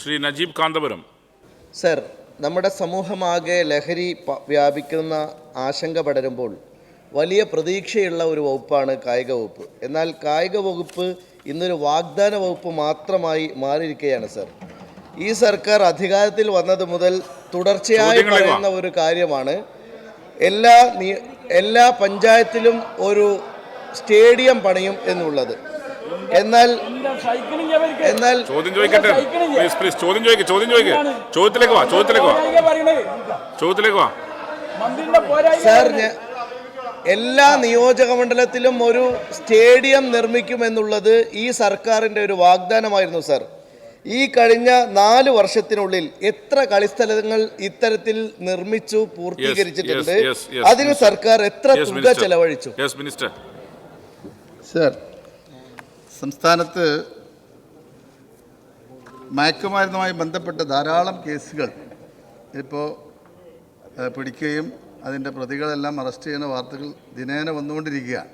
Shri Najeeb Kanthapuram. Sir നമ്മുടെ സമൂഹമാകെ ലഹരി വ്യാപിക്കുന്ന ആശങ്ക പടരുമ്പോൾ വലിയ പ്രതീക്ഷയുള്ള ഒരു വകുപ്പാണ് കായിക വകുപ്പ്. എന്നാൽ കായിക വകുപ്പ് ഇന്നൊരു വാഗ്ദാന വകുപ്പ് മാത്രമായി മാറിയിരിക്കുകയാണ് സർ. ഈ സർക്കാർ അധികാരത്തിൽ വന്നത് മുതൽ തുടർച്ചയായി പറയുന്ന ഒരു കാര്യമാണ്. എല്ലാ എല്ലാ പഞ്ചായത്തിലും ഒരു സ്റ്റേഡിയം പണിയും എന്നുള്ളത്. എന്നാൽ എന്നാൽ ചോദ്യം ചോദിക്കട്ടെ. പ്ലീസ് പ്ലീസ് ചോദ്യം ചോദിക്കുക ചോദ്യം ചോദിക്കുക ചോദ്യത്തിലേക്ക് വാ ചോദ്യത്തിലേക്ക് വാ. ചോദ്യത്തിലേക്ക് വാ. സാർ ഞാൻ എല്ലാ നിയോജക മണ്ഡലത്തിലും ഒരു സ്റ്റേഡിയം നിർമ്മിക്കുമെന്നുള്ളത് ഈ സർക്കാരിന്റെ ഒരു വാഗ്ദാനമായിരുന്നു സാർ. ഈ കഴിഞ്ഞ നാല് വർഷത്തിനുള്ളിൽ എത്ര കളിസ്ഥലങ്ങൾ ഇത്തരത്തിൽ നിർമ്മിച്ചു പൂർത്തീകരിച്ചിട്ടുണ്ട്? അതിന് സർക്കാർ എത്ര തുക ചെലവഴിച്ചു? യെസ് മിനിസ്റ്റർ സർ സംസ്ഥാനത്ത് മയക്കുമരുന്നുമായി ബന്ധപ്പെട്ട ധാരാളം കേസുകൾ ഇപ്പോൾ പിടിക്കുകയും അതിന്റെ പ്രതികളെല്ലാം അറസ്റ്റ് ചെയ്യുന്ന വാർത്തകൾ ദിനേന വന്നുകൊണ്ടിരിക്കുകയാണ്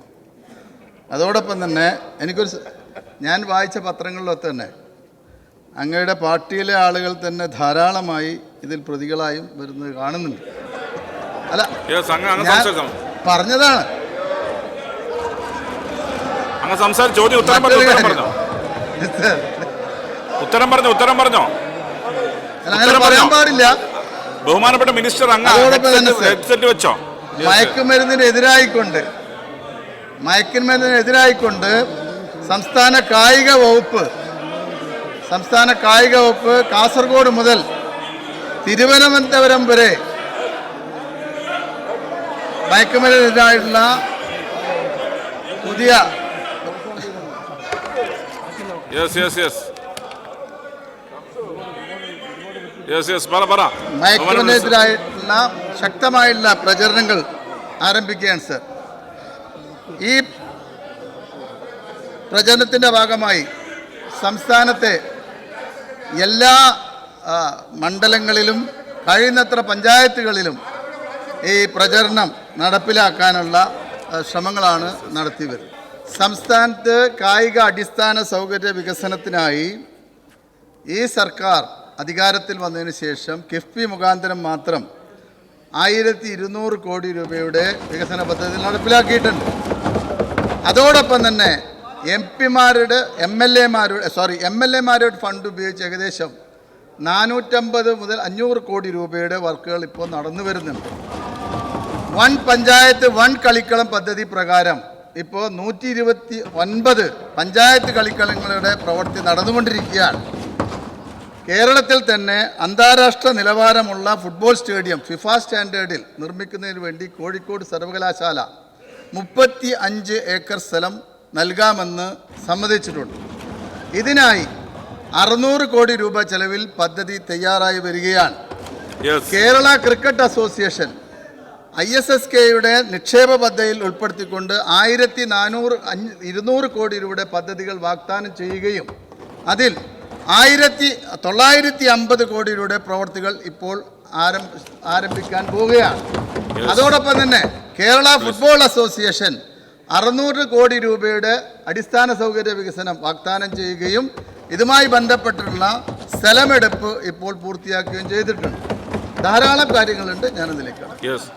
അതോടൊപ്പം തന്നെ എനിക്കൊരു ഞാൻ വായിച്ച പത്രങ്ങളിലൊക്കെ തന്നെ അങ്ങയുടെ പാർട്ടിയിലെ ആളുകൾ തന്നെ ധാരാളമായി ഇതിൽ പ്രതികളായും വരുന്നത് കാണുന്നുണ്ട്. അല്ല പറഞ്ഞതാണ്. അങ്ങ് സംസാരിച്ചു ചോദ്യം ഉത്തരം പറഞ്ഞു ഉത്തരം. പറഞ്ഞോ ഉത്തരം പറഞ്ഞു ഉത്തരം പറഞ്ഞോ ഉത്തരം പറയാൻ? പാടില്ല ബഹുമാനപ്പെട്ട മിനിസ്റ്റർ അങ്ങ്. ഹെഡ്സെറ്റ് വെച്ചോ മയക്കുമരുന്നിനെതിരായിക്കൊണ്ട് മയക്കുമരുന്നിനെതിരായിക്കൊണ്ട് സംസ്ഥാന കായിക വകുപ്പ് സംസ്ഥാന കായിക വകുപ്പ് കാസർഗോഡ് മുതൽ തിരുവനന്തപുരം വരെ മയക്കുമരുന്നെതിരായിട്ടുള്ള പുതിയ yes yes yes yes yes പറ പറ. മയക്കുമരുന്നിനെതിരായിട്ടുള്ള ശക്തമായുള്ള പ്രചരണങ്ങൾ ആരംഭിക്കുകയാണ് സർ ഈ പ്രചരണത്തിന്റെ ഭാഗമായി സംസ്ഥാനത്തെ എല്ലാ മണ്ഡലങ്ങളിലും കഴിയുന്നത്ര പഞ്ചായത്തുകളിലും ഈ പ്രചരണം നടപ്പിലാക്കാനുള്ള ശ്രമങ്ങളാണ് നടത്തി വരുന്നത്. സംസ്ഥാനത്ത് കായിക അടിസ്ഥാന സൗകര്യ വികസനത്തിനായി ഈ സർക്കാർ അധികാരത്തിൽ വന്നതിന് ശേഷം കിഫ്ബി മുഖാന്തരം മാത്രം ആയിരത്തി ഇരുന്നൂറ് കോടി രൂപയുടെ വികസന പദ്ധതി നടപ്പിലാക്കിയിട്ടുണ്ട്. അതോടൊപ്പം തന്നെ എം പിമാരുടെ എം എൽ എമാരുടെ സോറി എം എൽ എമാരുടെ ഫണ്ട് ഉപയോഗിച്ച് ഏകദേശം നാനൂറ്റമ്പത് മുതൽ അഞ്ഞൂറ് കോടി രൂപയുടെ വർക്കുകൾ ഇപ്പോൾ നടന്നു വരുന്നുണ്ട് വൺ പഞ്ചായത്ത് വൺ കളിക്കളം പദ്ധതി പ്രകാരം ഇപ്പോൾ നൂറ്റി ഇരുപത്തി ഒൻപത് പഞ്ചായത്ത് കളിക്കളങ്ങളുടെ പ്രവൃത്തി നടന്നുകൊണ്ടിരിക്കുകയാണ്. കേരളത്തിൽ തന്നെ അന്താരാഷ്ട്ര നിലവാരമുള്ള ഫുട്ബോൾ സ്റ്റേഡിയം ഫിഫ സ്റ്റാൻഡേർഡിൽ നിർമ്മിക്കുന്നതിന് വേണ്ടി കോഴിക്കോട് സർവകലാശാല മുപ്പത്തി അഞ്ച് ഏക്കർ സ്ഥലം നൽകാമെന്ന് സമ്മതിച്ചിട്ടുണ്ട്. ഇതിനായി അറുന്നൂറ് കോടി രൂപ ചെലവിൽ പദ്ധതി തയ്യാറായി വരികയാണ്. Kerala cricket association I S S കെയുടെ നിക്ഷേപ പദ്ധതിയിൽ ഉൾപ്പെടുത്തിക്കൊണ്ട് ആയിരത്തി നാനൂറ് അഞ്ഞ് ഇരുന്നൂറ് കോടി രൂപയുടെ പദ്ധതികൾ വാഗ്ദാനം ചെയ്യുകയും അതിൽ ആയിരത്തി തൊള്ളായിരത്തി അമ്പത് കോടി രൂപയുടെ പ്രവർത്തികൾ ഇപ്പോൾ ആരംഭ ആരംഭിക്കാൻ പോവുകയാണ്. അതോടൊപ്പം തന്നെ കേരള ഫുട്ബോൾ അസോസിയേഷൻ അറുന്നൂറ് കോടി രൂപയുടെ അടിസ്ഥാന സൗകര്യ വികസനം വാഗ്ദാനം ചെയ്യുകയും ഇതുമായി ബന്ധപ്പെട്ടിട്ടുള്ള സ്ഥലമെടുപ്പ് ഇപ്പോൾ പൂർത്തിയാക്കുകയും ചെയ്തിട്ടുണ്ട്. ധാരാളം കാര്യങ്ങളുണ്ട് ഞാനതിലേക്കാണ് യെസ്